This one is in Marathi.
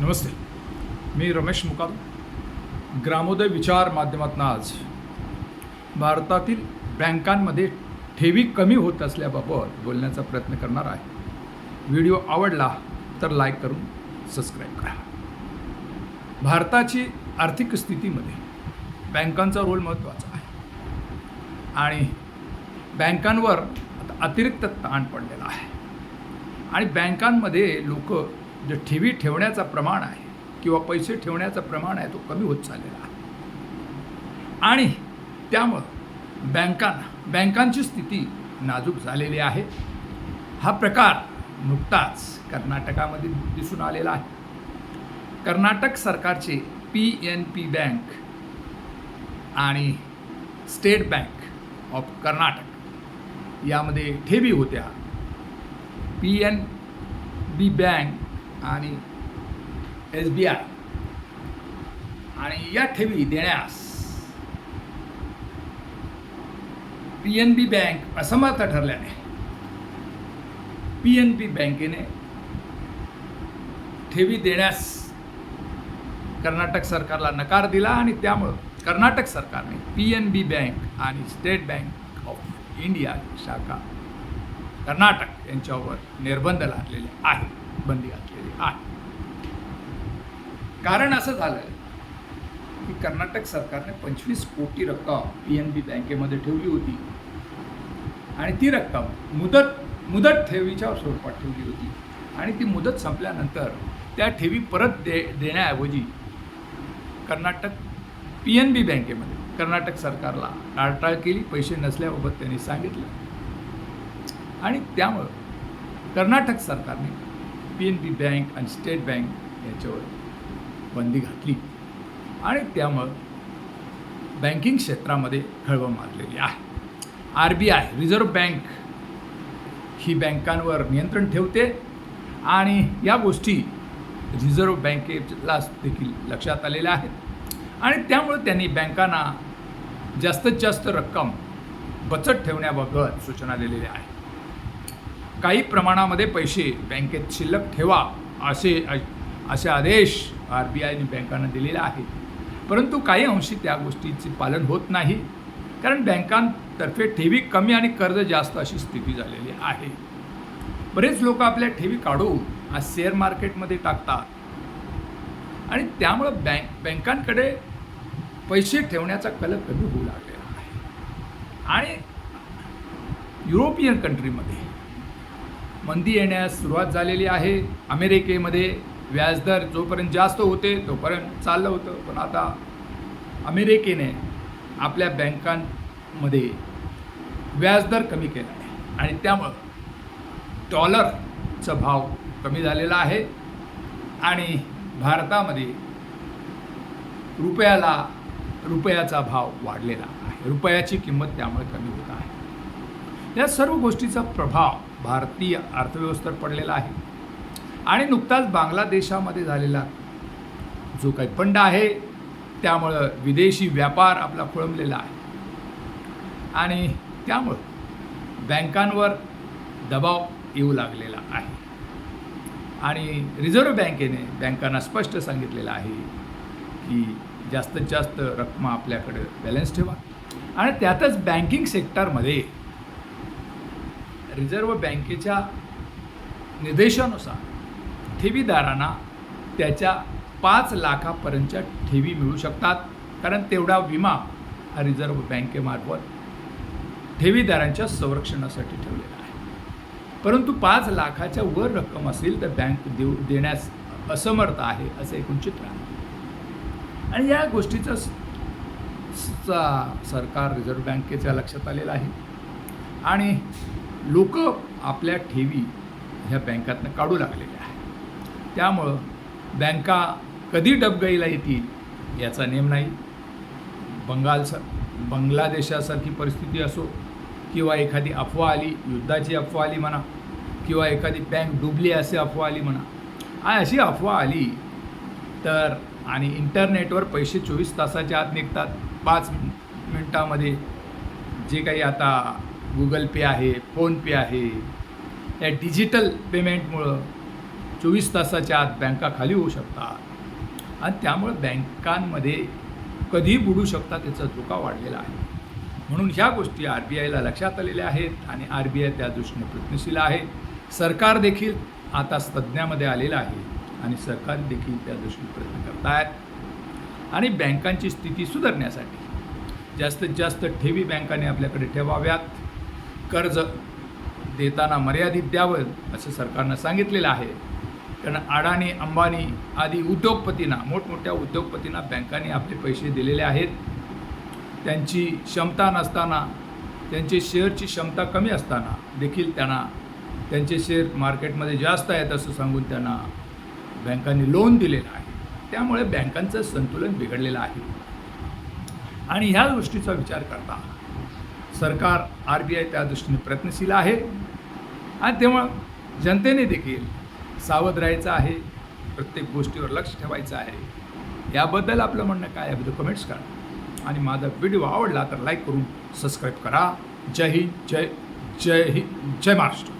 नमस्ते. मी रमेश मुकाल ग्रामोदय विचार माध्यमातून आज भारतातील बँकांमध्ये ठेवी कमी होत असल्याबाबत बोलण्याचा प्रयत्न करणार आहे. व्हिडिओ आवडला तर लाईक करून सबस्क्राईब करा. भारताची आर्थिक स्थितीमध्ये बँकांचा रोल महत्त्वाचा आहे. आणि बँकांवर आता अतिरिक्त ताण पडलेला आहे. आणि बँकांमध्ये लोक जे ठेवी ठेवण्याचा प्रमाण आहे किंवा पैसे ठेवण्याचा प्रमाण आहे तो कमी होत चाललेला आहे. आणि त्यामुळं बँकांना बँकांची स्थिती नाजूक झालेली आहे. हा प्रकार नुकताच कर्नाटकामध्ये दिसून आलेला आहे. कर्नाटक सरकारचे पी एन पी बँक आणि स्टेट बँक ऑफ कर्नाटक यामध्ये ठेवी होत्या. पी एन बी बँक आणि एस बी आय आणि या ठेवी देण्यास पी एन बी बँक असमर्थ ठरल्याने पी एन बी बँकेने ठेवी देण्यास कर्नाटक सरकारला नकार दिला आणि त्यामुळं कर्नाटक सरकारने पी एन बी बँक आणि स्टेट बँक ऑफ इंडिया शाखा कर्नाटक यांच्यावर निर्बंध लादलेले आहेत. बंदी घातलेली आहे. कारण असं झालं की कर्नाटक सरकारने पंचवीस कोटी रक्कम पी एन बी बँकेमध्ये ठेवली होती. आणि ती रक्कम मुदत मुदत ठेवीच्या स्वरूपात ठेवली होती. आणि ती मुदत संपल्यानंतर त्या ठेवी परत दे देण्याऐवजी कर्नाटक पी एन बी बँकेमध्ये कर्नाटक सरकारला टाळटाळ केली पैसे नसल्याबाबत त्यांनी सांगितलं. आणि त्यामुळं कर्नाटक सरकारने पी एन बी बँक आणि स्टेट बँक याच्यावर बंदी घातली. आणि त्यामुळं बँकिंग क्षेत्रामध्ये खळबळ मारलेली आहे. R B I reserve bank ही बँकांवर नियंत्रण ठेवते आणि या गोष्टी रिझर्व्ह बँकेला देखील लक्षात आलेल्या आहेत. आणि त्यामुळे त्यांनी बँकांना जास्तीत जास्त रक्कम बचत ठेवण्याबाबत सूचना दिलेल्या आहेत. काही प्रमाणामध्ये पैसे बँकेत शिल्लक ठेवा असे असे आदेश आर बी आयने बँकांना दिलेले आहेत. परंतु काही अंशी त्या गोष्टीचे पालन होत नाही. कारण बँकांतर्फे ठेवी कमी आणि कर्ज जास्त अशी स्थिती झालेली आहे. बरेच लोक आपल्या ठेवी काढून आज शेअर मार्केटमध्ये टाकतात. आणि त्यामुळं बँक बँकांकडे पैसे ठेवण्याचा कल कमी होऊ लागलेला आहे. आणि युरोपियन कंट्रीमध्ये मंदी येण्यास सुरुवात झालेली आहे. अमेरिकेमध्ये व्याजदर जोपर्यंत जास्त होते तोपर्यंत चाललं होतं. पण आता अमेरिकेने आपल्या बँकांमध्ये व्याजदर कमी केला आहे. आणि त्यामुळं डॉलरचा भाव कमी झालेला आहे. आणि भारतामध्ये रुपयाला रुपयाचा भाव वाढलेला आहे. रुपयाची किंमत त्यामुळे कमी होत आहे. या सर्व गोष्टीचा प्रभाव भारतीय अर्थव्यवस्थेवर पडलेला आहे. आणि नुकताच बांगलादेशामध्ये झालेला जो काही फंड आहे त्यामुळं विदेशी व्यापार आपला खोळंबलेला आहे. आणि त्यामुळं बँकांवर दबाव येऊ लागलेला आहे. आणि रिझर्व्ह बँकेने बँकांना स्पष्ट सांगितलेलं आहे की जास्तीत जास्त रक्कम आपल्याकडे बॅलन्स ठेवा. आणि त्यातच बँकिंग सेक्टरमध्ये रिझर्व्ह बँकेच्या निर्देशानुसार ठेवीदारांना त्याच्या पाच लाखापर्यंतच्या ठेवी मिळू शकतात. कारण तेवढा विमा हा रिझर्व्ह बँकेमार्फत ठेवीदारांच्या संरक्षणासाठी ठेवलेला आहे. परंतु पाच लाखाच्या वर रक्कम असेल तर बँक देऊ देण्यास असमर्थ आहे असं एकूण चित्र आहे. आणि या गोष्टीचं सरकार रिझर्व्ह बँकेच्या लक्षात आलेलं आहे. आणि लोक आपल्या ठेवी ह्या बँकातनं काढू लागलेल्या आहे त्यामुळं बँका कधी डबगाईला येतील याचा नेम नाही. बंगाल स बांगलादेशासारखी परिस्थिती असो किंवा एखादी अफवा आली युद्धाची अफवा आली म्हणा किंवा एखादी बँक डुबली असे अफवा आली म्हणा अशी अफवा आली तर आणि इंटरनेटवर पैसे चोवीस तासाच्या आत निघतात पाच मिनटामध्ये जे काही आता गुगल पे आहे फोनपे आहे. या डिजिटल पेमेंटमुळं चोवीस तासाच्या आत बँका खाली होऊ शकतात. आणि त्यामुळे बँकांमध्ये कधी बुडू शकतात त्याचा धोका वाढलेला आहे. म्हणून ह्या गोष्टी आर बी आयला लक्षात आलेल्या आहेत आणि आर बी आय त्या दृष्टीने प्रयत्नशील आहे. सरकार देखील आता तज्ज्ञामध्ये आलेलं आहे आणि सरकार देखील त्या दृष्टीने प्रयत्न करत आहेत आणि बँकांची स्थिती सुधारण्यासाठी जास्तीत जास्त ठेवी बँकाने आपल्याकडे ठेवाव्यात. कर्ज देताना मर्यादित द्यावं असं सरकारनं सांगितलेलं आहे. कारण अडाणी अंबानी आदी उद्योगपतींना मोठमोठ्या उद्योगपतींना बँकांनी आपले पैसे दिलेले आहेत. त्यांची क्षमता नसताना त्यांची शेअरची क्षमता कमी असताना देखील त्यांना त्यांचे शेअर मार्केटमध्ये जास्त आहेत असं सांगून त्यांना बँकांनी लोन दिलेलं आहे. त्यामुळे बँकांचं संतुलन बिघडलेलं आहे. आणि ह्या गोष्टीचा विचार करता सरकार आर बी आय त्या दृष्टीने प्रयत्नशील आहे. आणि तेव्हा जनतेने देखील सावध राहायचं आहे. प्रत्येक गोष्टीवर लक्ष ठेवायचं आहे. याबद्दल आपलं म्हणणं काय याबद्दल कमेंट्स करा. आणि माझा व्हिडिओ आवडला तर लाईक करून सबस्क्राईब करा. जय हिंद जय जय हिंद जय महाराष्ट्र.